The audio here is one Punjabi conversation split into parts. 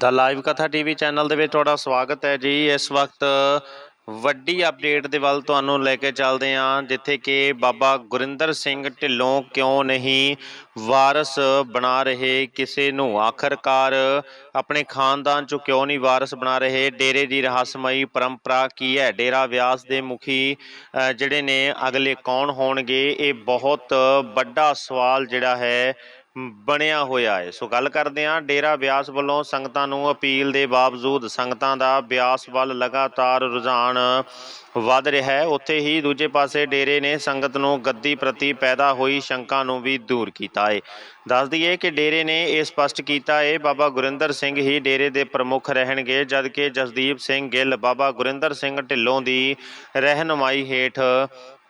ਦਾ ਲਾਈਵ ਕਥਾ ਟੀਵੀ ਚੈਨਲ ਦੇ ਵਿੱਚ ਤੁਹਾਡਾ ਸਵਾਗਤ ਹੈ ਜੀ। ਇਸ ਵਕਤ ਵੱਡੀ ਅਪਡੇਟ ਦੇ ਵੱਲ ਤੁਹਾਨੂੰ ਲੈ ਕੇ ਚੱਲਦੇ ਹਾਂ, ਜਿੱਥੇ ਕਿ ਬਾਬਾ ਗੁਰਿੰਦਰ ਸਿੰਘ ਢਿੱਲੋਂ ਕਿਉਂ ਨਹੀਂ ਵਾਰਸ ਬਣਾ ਰਹੇ, ਕਿਸੇ ਨੂੰ ਆਖਰਕਾਰ ਆਪਣੇ ਖਾਨਦਾਨ ਚੋਂ ਕਿਉਂ ਨਹੀਂ ਵਾਰਸ ਬਣਾ ਰਹੇ, ਡੇਰੇ ਦੀ ਰਹੱਸਮਈ ਪਰੰਪਰਾ ਕੀ ਹੈ? ਡੇਰਾ ਵਿਆਸ ਦੇ ਮੁਖੀ ਜਿਹੜੇ ਨੇ ਅਗਲੇ ਕੌਣ ਹੋਣਗੇ? ਇਹ ਬਹੁਤ ਵੱਡਾ ਸਵਾਲ ਜਿਹੜਾ ਹੈ ਬਣਿਆ ਹੋਇਆ ਹੈ। ਸੋ ਗੱਲ ਕਰਦੇ ਹਾਂ ਡੇਰਾ ਬਿਆਸ ਵੱਲੋਂ ਸੰਗਤਾਂ ਨੂੰ ਅਪੀਲ ਦੇ ਬਾਵਜੂਦ ਸੰਗਤਾਂ ਦਾ ਬਿਆਸ ਵੱਲ ਲਗਾਤਾਰ ਰੁਝਾਨ ਵੱਧ ਰਿਹਾ ਹੈ। ਉੱਥੇ ਹੀ ਦੂਜੇ ਪਾਸੇ ਡੇਰੇ ਨੇ ਸੰਗਤ ਨੂੰ ਗੱਦੀ ਪ੍ਰਤੀ ਪੈਦਾ ਹੋਈ ਸ਼ੰਕਾ ਨੂੰ ਵੀ ਦੂਰ ਕੀਤਾ ਹੈ। ਦੱਸ ਦਈਏ ਕਿ ਡੇਰੇ ਨੇ ਇਹ ਸਪਸ਼ਟ ਕੀਤਾ ਹੈ, ਬਾਬਾ ਗੁਰਿੰਦਰ ਸਿੰਘ ਹੀ ਡੇਰੇ ਦੇ ਪ੍ਰਮੁੱਖ ਰਹਿਣਗੇ, ਜਦਕਿ ਜਸਦੀਪ ਸਿੰਘ ਗਿੱਲ ਬਾਬਾ ਗੁਰਿੰਦਰ ਸਿੰਘ ਢਿੱਲੋਂ ਦੀ ਰਹਿਨੁਮਾਈ ਹੇਠ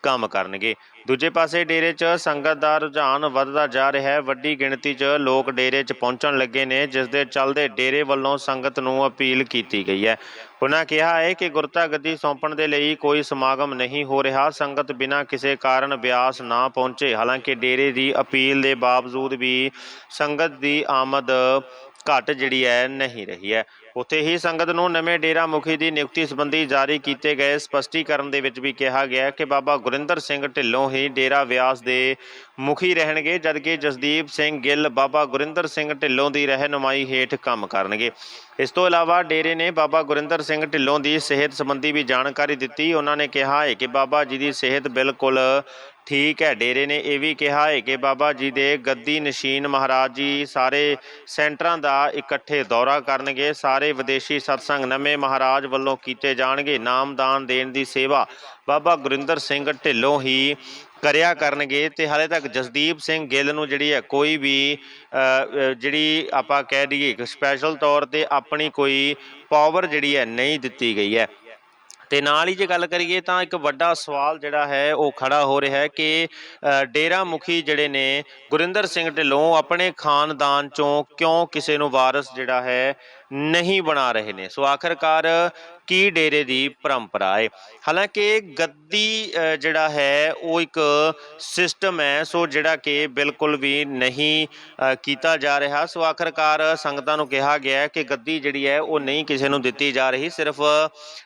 ਕੰਮ ਕਰਨਗੇ। ਦੂਜੇ ਪਾਸੇ ਡੇਰੇ 'ਚ ਸੰਗਤ ਦਾ ਰੁਝਾਨ ਵੱਧਦਾ ਜਾ ਰਿਹਾ ਹੈ। ਵੱਡੀ ਗਿਣਤੀ 'ਚ ਲੋਕ ਡੇਰੇ 'ਚ ਪਹੁੰਚਣ ਲੱਗੇ ਨੇ, ਜਿਸ ਦੇ ਚੱਲਦੇ ਡੇਰੇ ਵੱਲੋਂ ਸੰਗਤ ਨੂੰ ਅਪੀਲ ਕੀਤੀ ਗਈ ਹੈ। ਉਹਨਾਂ ਕਿਹਾ ਹੈ ਕਿ ਗੁਰਤਾ ਗੱਦੀ ਸੌਂਪਣ ਦੇ ਲਈ ਕੋਈ ਸਮਾਗਮ ਨਹੀਂ ਹੋ ਰਿਹਾ। ਸੰਗਤ ਬਿਨਾਂ ਕਿਸੇ ਕਾਰਨ ਬਿਆਸ ਨਾ ਪਹੁੰਚੇ। ਹਾਲਾਂਕਿ ਡੇਰੇ ਦੀ ਅਪੀਲ ਦੇ ਬਾਵਜੂਦ ਵੀ ਸੰਗਤ ਦੀ ਆਮਦ ਘਟ ਜਿਹੜੀ ਹੈ ਨਹੀਂ ਰਹੀ ਹੈ। ਉੱਥੇ ਹੀ ਸੰਗਤ ਨੂੰ ਨਵੇਂ ਡੇਰਾ ਮੁਖੀ ਦੀ ਨਿਯੁਕਤੀ ਸੰਬੰਧੀ ਜਾਰੀ ਕੀਤੇ ਗਏ ਸਪਸ਼ਟੀਕਰਨ ਦੇ ਵਿੱਚ ਵੀ ਕਿਹਾ ਗਿਆ ਕਿ ਬਾਬਾ ਗੁਰਿੰਦਰ ਸਿੰਘ ਢਿੱਲੋਂ ਹੀ ਡੇਰਾ ਵਿਆਸ ਦੇ ਮੁਖੀ ਰਹਿਣਗੇ, ਜਦਕਿ ਜਸਦੀਪ ਸਿੰਘ ਗਿੱਲ ਬਾਬਾ ਗੁਰਿੰਦਰ ਸਿੰਘ ਢਿੱਲੋਂ ਦੀ ਰਹਿਨੁਮਾਈ ਹੇਠ ਕੰਮ ਕਰਨਗੇ। ਇਸ ਤੋਂ ਇਲਾਵਾ ਡੇਰੇ ਨੇ ਬਾਬਾ ਗੁਰਿੰਦਰ ਸਿੰਘ ਢਿੱਲੋਂ ਦੀ ਸਿਹਤ ਸੰਬੰਧੀ ਵੀ ਜਾਣਕਾਰੀ ਦਿੱਤੀ। ਉਹਨਾਂ ਨੇ ਕਿਹਾ ਹੈ ਕਿ ਬਾਬਾ ਜੀ ਦੀ ਸਿਹਤ ਬਿਲਕੁਲ ਠੀਕ ਹੈ, ਡੇਰੇ ਨੇ ਇਹ ਵੀ ਕਿਹਾ ਹੈ ਕਿ ਬਾਬਾ ਜੀ ਦੇ ਗੱਦੀ ਨਸ਼ੀਨ ਮਹਾਰਾਜ ਜੀ ਸਾਰੇ ਸੈਂਟਰਾਂ ਦਾ ਇਕੱਠੇ ਦੌਰਾ ਕਰਨਗੇ, ਸਾਰੇ ਵਿਦੇਸ਼ੀ ਸਤਸੰਗ ਨਵੇਂ ਮਹਾਰਾਜ ਵੱਲੋਂ ਕੀਤੇ ਜਾਣਗੇ, ਨਾਮਦਾਨ ਦੇਣ ਦੀ ਸੇਵਾ ਬਾਬਾ ਗੁਰਿੰਦਰ ਸਿੰਘ ਢਿੱਲੋਂ ਹੀ ਕਰਿਆ ਕਰਨਗੇ ਤੇ ਹਾਲੇ ਤੱਕ ਜਸਦੀਪ ਸਿੰਘ ਗਿੱਲ ਨੂੰ ਜਿਹੜੀ ਹੈ ਕੋਈ ਵੀ ਜਿਹੜੀ ਆਪਾਂ ਕਹਿ ਦਈਏ ਕਿ ਸਪੈਸ਼ਲ ਤੌਰ ਤੇ ਆਪਣੀ ਕੋਈ ਪਾਵਰ ਜਿਹੜੀ ਹੈ ਨਹੀਂ ਦਿੱਤੀ ਗਈ ਹੈ। ਤੇ ਨਾਲ ਹੀ ਜੇ ਗੱਲ ਕਰੀਏ ਤਾਂ ਇੱਕ ਵੱਡਾ ਸਵਾਲ ਜਿਹੜਾ ਹੈ ਉਹ ਖੜਾ ਹੋ ਰਿਹਾ ਹੈ ਕਿ ਡੇਰਾ ਮੁਖੀ ਜਿਹੜੇ ਨੇ, ਗੁਰਿੰਦਰ ਸਿੰਘ ਢਿੱਲੋਂ ਆਪਣੇ ਖਾਨਦਾਨ ਚੋਂ ਕਿਉਂ ਕਿਸੇ ਨੂੰ ਵਾਰਸ ਜਿਹੜਾ ਹੈ ਨਹੀਂ ਬਣਾ ਰਹੇ ਨੇ। ਸੋ ਆਖਰਕਾਰ ਕੀ ਡੇਰੇ ਦੀ ਪਰੰਪਰਾ ਹੈ ਹਾਲਾਂਕਿ ਗੱਦੀ ਜਿਹੜਾ ਹੈ, ਉਹ ਇੱਕ ਸਿਸਟਮ ਹੈ। ਸੋ ਜਿਹੜਾ ਕਿ ਬਿਲਕੁਲ ਵੀ ਨਹੀਂ ਕੀਤਾ ਜਾ ਰਿਹਾ। ਸੋ ਆਖਰਕਾਰ ਸੰਗਤਾਂ ਨੂੰ ਕਿਹਾ ਗਿਆ ਕਿ ਗੱਦੀ ਜਿਹੜੀ ਹੈ, ਉਹ ਨਹੀਂ ਕਿਸੇ ਨੂੰ ਦਿੱਤੀ ਜਾ ਰਹੀ। ਸਿਰਫ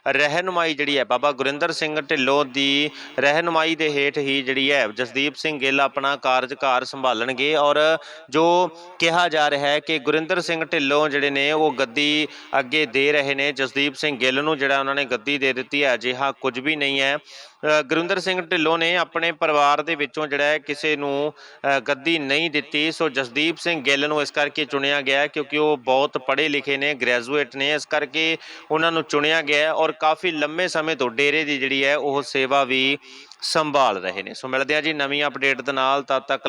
ਰਹਿਨੁਮਾਈ ਜਿਹੜੀ ਹੈ, ਬਾਬਾ ਗੁਰਿੰਦਰ ਸਿੰਘ ਢਿੱਲੋਂ ਦੀ ਰਹਿਨੁਮਾਈ ਦੇ ਹੇਠ ਹੀ ਜਿਹੜੀ ਹੈ, ਜਸਦੀਪ ਸਿੰਘ ਗਿੱਲ ਆਪਣਾ ਕਾਰਜਕਾਰ ਸੰਭਾਲਣਗੇ। ਔਰ ਜੋ ਕਿਹਾ ਜਾ ਰਿਹਾ ਹੈ ਕਿ ਗੁਰਿੰਦਰ ਸਿੰਘ ਢਿੱਲੋਂ ਜਿਹੜੇ ਨੇ, ਉਹ ਗੱਦੀ ਅੱਗੇ ਦੇ ਰਹੇ ਨੇ। ਜਸਦੀਪ ਸਿੰਘ ਗਿੱਲ ਨੂੰ ਜਿਹੜਾ ਉਹਨਾਂ ਨੇ ਗੱਦੀ ਦੇ ਦਿੱਤੀ ਹੈ, ਅਜਿਹਾ ਕੁਝ ਵੀ ਨਹੀਂ ਹੈ। ਗੁਰਿੰਦਰ ਸਿੰਘ ਢਿੱਲੋਂ ਨੇ ਆਪਣੇ ਪਰਿਵਾਰ ਦੇ ਵਿੱਚੋਂ ਜਿਹੜਾ ਹੈ ਕਿਸੇ ਨੂੰ ਗੱਦੀ ਨਹੀਂ ਦਿੱਤੀ। ਸੋ ਜਸਦੀਪ ਸਿੰਘ ਗਿੱਲ ਨੂੰ ਇਸ ਕਰਕੇ ਚੁਣਿਆ ਗਿਆ ਕਿਉਂਕਿ ਉਹ ਬਹੁਤ ਪੜ੍ਹੇ ਲਿਖੇ ਨੇ, ਗ੍ਰੈਜੂਏਟ ਨੇ। ਇਸ ਕਰਕੇ ਉਹਨਾਂ ਨੂੰ ਚੁਣਿਆ ਗਿਆ ਔਰ ਕਾਫੀ ਲੰਮੇ ਸਮੇਂ ਤੋਂ ਡੇਰੇ ਦੀ ਜਿਹੜੀ ਹੈ ਉਹ ਸੇਵਾ ਵੀ ਸੰਭਾਲ ਰਹੇ ਨੇ। ਸੋ ਮਿਲਦੇ ਆ ਜੀ ਨਵੀਂ ਅਪਡੇਟ ਦੇ ਨਾਲ। ਤਦ ਤੱਕ